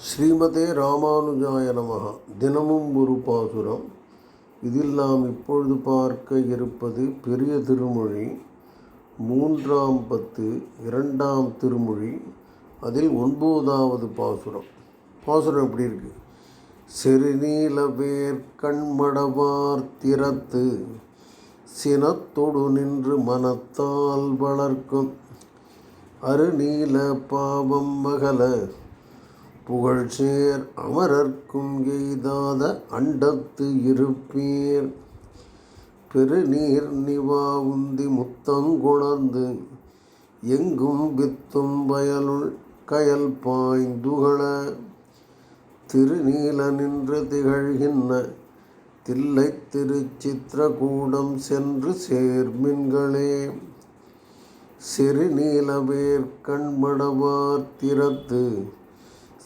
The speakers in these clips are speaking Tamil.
ஸ்ரீமதே ராமானுஜாய நமக. தினமும் ஒரு பாசுரம். இதில் நாம் இப்பொழுது பார்க்க இருப்பது பெரிய திருமொழி. மூன்றாம் பத்து இரண்டாம் திருமொழி. அதில் ஒன்பதாவது பாசுரம். பாசுரம் எப்படி இருக்கு? செருநீல வேர் கண்மடவார் திறத்து சினத்தொடு நின்று மனத்தால் வளர்க்கும். அருநீல பாவம் மகள புகழ்சேர் அமரர்க்கும் எய்தாத அண்டத்து இருப்பீர். பெருநீர் நிவாவுந்தி முத்தங்குணர்ந்து எங்கும் வித்தும் வயலுள் கயல் பாய்ந்துகள திருநீல நின்று திகழ்கின்ற தில்லை திருச்சித்திரகூடம் சென்று சேர்மின்களே சிறுநீலவேர் கண்மடவார் திறத்து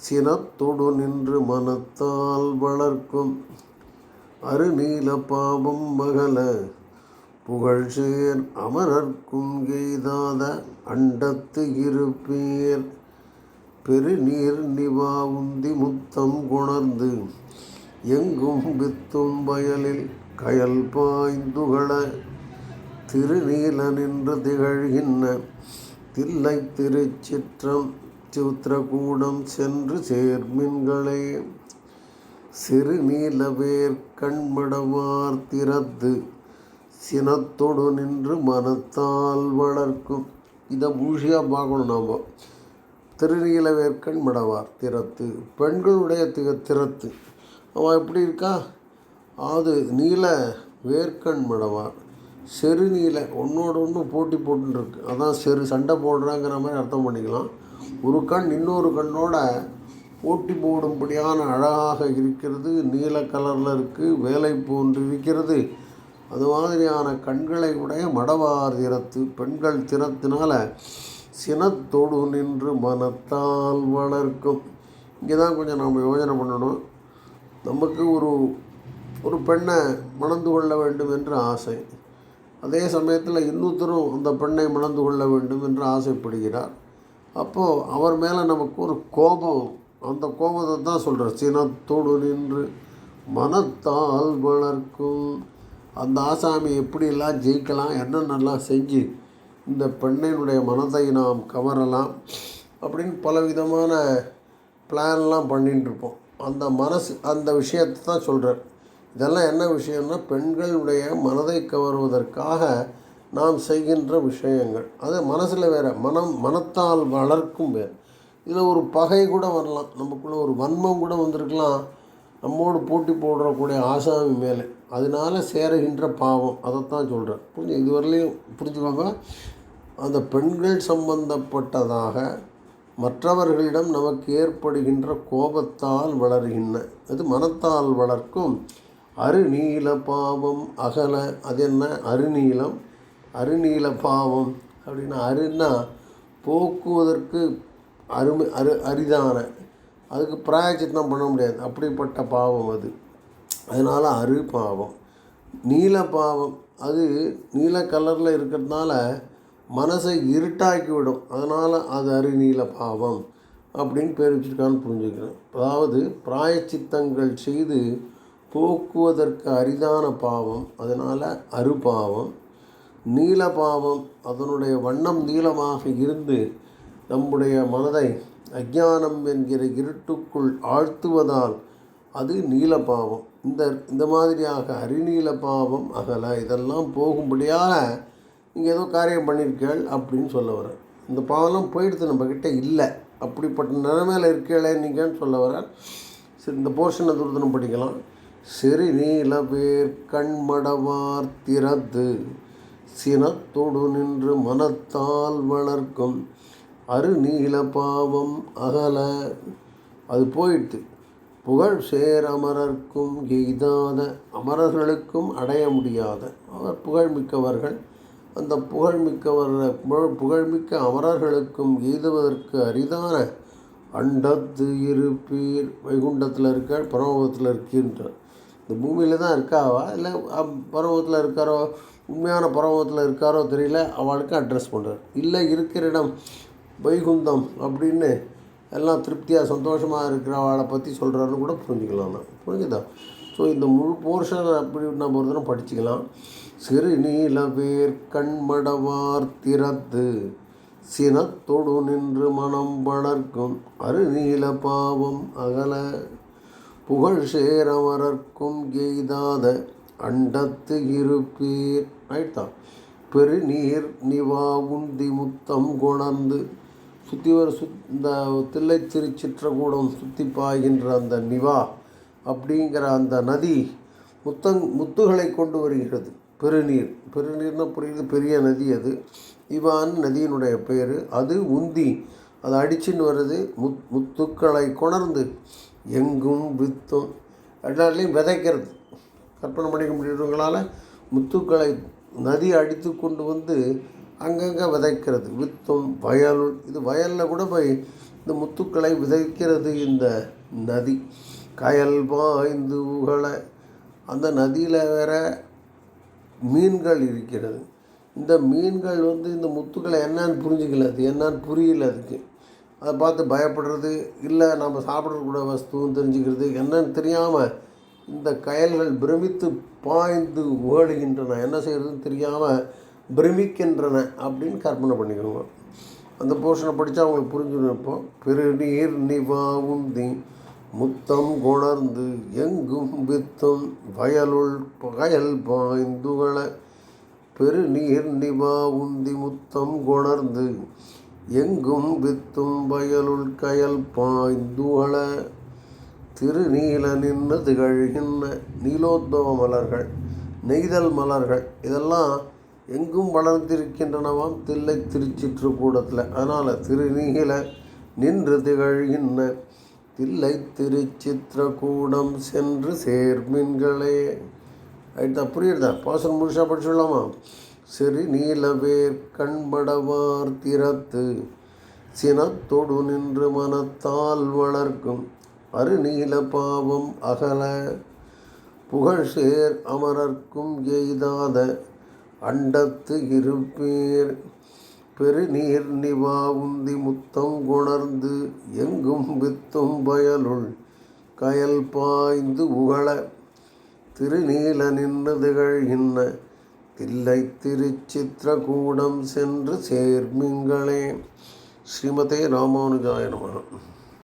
சினத்தொடு நின்று மனத்தால் வளர்க்கும் அருநீல பாவம் மகள புகழ்சேர் அமரர்க்கும் எய்தாத அண்டத்து இருப்பேர். பெருநீர் நிவா உந்தி முத்தம் குணர்ந்து எங்கும் வித்தும் வயலில் கயல் பாய்ந்துகள திருநீல நின்று திகழ்கின்ற தில்லை திருச்சிற்றம் சித்திரகூடம் சென்று சேர்மின்களே சிறுநீலவேர் கண்மடவார் திறத்து சினத்தொடு நின்று மனத்தால் வளர்க்கும். இதை பூஷியாக பார்க்கணும் நாம். திருநீலவேற்கண் மடவார் திறத்து பெண்களுடைய திக திறத்து. அவன் எப்படி இருக்கா? அது நீல வேர்க்கண் மடவார் செருநீல ஒன்றோட ஒன்று போட்டி போட்டுருக்கு அதான் செரு சண்டை போடுறாங்கிற மாதிரி அர்த்தம் பண்ணிக்கலாம். ஒரு கண் இன்னொரு கண்ணோட போட்டி போடும்படியான அழகாக இருக்கிறது நீல கலரில் இருக்குது வேலை போன்று இருக்கிறது அது மாதிரியான கண்களை உடைய மடவார் திறத்து பெண்கள் திறத்தினால சினத்தொடு நின்று மனத்தால் வளர்க்கும். இங்கே தான் கொஞ்சம் நாம் யோசனை பண்ணணும். நமக்கு ஒரு ஒரு பெண்ணை மணந்து கொள்ள வேண்டும் என்று ஆசை. அதே சமயத்தில் இன்னொருத்தரும் அந்த பெண்ணை மணந்து கொள்ள வேண்டும் என்று ஆசைப்படுகிறார். அப்போது அவர் மேலே நமக்கு ஒரு கோபம். அந்த கோபத்தை தான் சொல்கிறார் சினத்தோடு நின்று மனத்தால் வளர்க்கும். அந்த ஆசாமி எப்படியெல்லாம் ஜெயிக்கலாம் என்னென்னலாம் செஞ்சு இந்த பெண்ணினுடைய மனதை நாம் கவரலாம் அப்படின்னு பல விதமான பிளான்லாம் பண்ணிட்டு இருப்போம் அந்த மனசு அந்த விஷயத்தை தான் சொல்கிறார் இதெல்லாம் என்ன விஷயம்னா பெண்களுடைய மனதை கவருவதற்காக நாம் செய்கின்ற விஷயங்கள். அது மனசில் வேறு மனம் மனத்தால் வளர்க்கும் வேறு. இதில் ஒரு பகை கூட வரலாம். நமக்குள்ளே ஒரு வன்மம் கூட வந்திருக்கலாம். நம்மோடு போட்டி போடுறக்கூடிய ஆசாமி மேலே. அதனால சேருகின்ற பாவம். அதைத்தான் சொல்கிறேன் புரிஞ்சு? இதுவரையிலையும் புரிஞ்சுக்கோங்க. அந்த பெண்கள் சம்பந்தப்பட்டதாக மற்றவர்களிடம் நமக்கு ஏற்படுகின்ற கோபத்தால் வளர்கின்ற அது மனத்தால் வளர்க்கும் அருநீல பாவம் அகல. அது என்ன? அருநீலம். அருநீல பாவம் அப்படின்னா அருன்னா போக்குவதற்கு அருமை அரு அரிதான. அதுக்கு பிராயச்சித்தம் பண்ண முடியாது. அப்படிப்பட்ட பாவம் அது. அதனால் அரு பாவம். நீல பாவம் அது நீல கலரில் இருக்கிறதுனால மனசை இருட்டாக்கி விடும் அதனால் அது அருநீல பாவம் அப்படின்னு பேர் வச்சுருக்கான்னு புரிஞ்சுக்கிறேன். அதாவது பிராயச்சித்தங்கள் செய்து போக்குவதற்கு அரிதான பாவம். அதனால் அருபாவம். நீலபாவம் அதனுடைய வண்ணம் நீளமாக இருந்து நம்முடைய மனதை அஜானம் என்கிற இருட்டுக்குள் ஆழ்த்துவதால் அது நீலபாவம். இந்த இந்த மாதிரியாக அரிநீல பாவம் அகல இதெல்லாம் போகும்படியாக நீங்கள் ஏதோ காரியம் பண்ணியிருக்கேள் அப்படின்னு சொல்ல வரேன் இந்த பாவம்லாம் போயிடுது நம்மக்கிட்ட இல்லை. அப்படிப்பட்ட நிலைமையில் இருக்கீங்களே நீங்கன்னு சொல்ல வரேன் சரி இந்த போர்ஷனை துர்தனம் படிக்கலாம் சிறு நீல பேர் கண்மடவார் திறந்து சினத்தொடு நின்று மனத்தால் வளர்க்கும் அருநீல பாவம் அகல. அது போயிடுது புகழ் சேர் அமரர்க்கும் எய்தாத அமரர்களுக்கும் அடைய முடியாத. அவர் புகழ்மிக்கவர்கள். அந்த புகழ்மிக்கவர் புகழ் புகழ்மிக்க அமரர்களுக்கும் எய்துவதற்கு அரிதான அண்டத்து இருப்பீர் வைகுண்டத்தில் இருக்க பரமபத்தில் இருக்கின்றார். இந்த பூமியில் தான் இருக்காவா? இல்லை பரமத்தில் இருக்காரோ? உண்மையான பரமத்தில் இருக்காரோ தெரியல அவளுக்கு அட்ரஸ் பண்ணுறார் இல்லை இருக்கிற இடம் வைகுந்தம் அப்படின்னு எல்லாம் திருப்தியாக சந்தோஷமாக இருக்கிறவளை பற்றி சொல்கிறாருன்னு கூட புரிஞ்சுக்கலாம் நான். புரிஞ்சுதா? ஸோ இந்த முழு போர்ஷன் அப்படி நம்ம ஒரு தடவை படிச்சுக்கலாம். சிறு நீலவேர் கண்மடவார் திறத்து சினத்தொடு நின்று மனம் வளர்க்கும் அருநீல பாவம் அகல புகழ் சேரமரர்க்கும் எய்தாத அண்டத்து இருப்பீர். ஆயிட்டா பெருநீர் நிவா உந்தி முத்தம் கொணர்ந்து சுற்றி வர சுத் இந்த தில்லை திருச்சிற்றகூடம் சுற்றி பாய்கின்ற அந்த நிவா அப்படிங்கிற அந்த நதி முத்தங் முத்துகளை கொண்டு வருகிறது. பெருநீர். பெருநீர்னு புரியுது பெரிய நதி அது. இவான் நதியினுடைய பேர் அது உந்தி. அது அடிச்சுன்னு வருது. முத் முத்துக்களை கொணர்ந்து எங்கும் வித்தும். எல்லாத்துலேயும் விதைக்கிறது. கற்பனை பண்ணிக்க முடியவங்களால் முத்துக்களை நதி அடித்து கொண்டு வந்து அங்கங்கே விதைக்கிறது. வித்தும் வயல். இது வயலில் கூட போய் இந்த முத்துக்களை விதைக்கிறது இந்த நதி. கயல் பாய்ந்து உகளை அந்த நதியில் வேற மீன்கள் இருக்கிறது. இந்த மீன்கள் வந்து இந்த முத்துக்களை என்னன்னு புரிஞ்சுக்கல. அது என்னன்னு புரியல அதுக்கு. அதை பார்த்து பயப்படுறது இல்லை நம்ம சாப்பிடக்கூட வஸ்துவும் தெரிஞ்சுக்கிறது. என்னன்னு தெரியாமல் இந்த கயல்கள் பிரமித்து பாய்ந்து ஓடுகின்றன. என்ன செய்கிறதுன்னு தெரியாமல் பிரமிக்கின்றன அப்படின்னு கற்பனை பண்ணிக்கோங்க அந்த போர்ஷனை படித்தா அவங்களுக்கு புரிஞ்சுருப்போம் பெருநீர் நிவாவும் தீ முத்தம் கொணர்ந்து எங்கும் வித்தம் வயலுள் கயல் பாய்ந்துகள. பெருநீர் நிவா உந்தி முத்தம் கொணர்ந்து எங்கும் வித்தும் வயலுள் கயல் பாய்ந்துகள. திருநீல நின்று திகழ்கின்ற நீலோத்பவ மலர்கள் நெய்தல் மலர்கள் இதெல்லாம் எங்கும் வளர்ந்திருக்கின்றனவாம் தில்லை திருச்சிற்றுக்கூடத்தில். அதனால் திருநீல நின்று திகழ்கின்ற தில்லை திருச்சித்திரக்கூடம் சென்று சேர்மின்களே ஆயிட்டா புரியுறதா பாசன் முழுசாக படிச்சுடலாமா? சரி நீலவேர் கண்படவார் திறத்து சினத்தொடு நின்று மனத்தால் வளர்க்கும் அருநீல பாவம் அகல புகழ் சேர் அமரர்க்கும் எய்தாத அண்டத்து இருப்பீர். பெருநீர் நிவாவுந்தி முத்தம் குணர்ந்து எங்கும் வித்தும் பயலுள் கயல் பாய்ந்து உகழ திருநீல நின்று இன்ன தில்லை திருச்சித்திரகூடம் சென்று சேர்மிங்களே. ஸ்ரீமதே ராமானுஜாய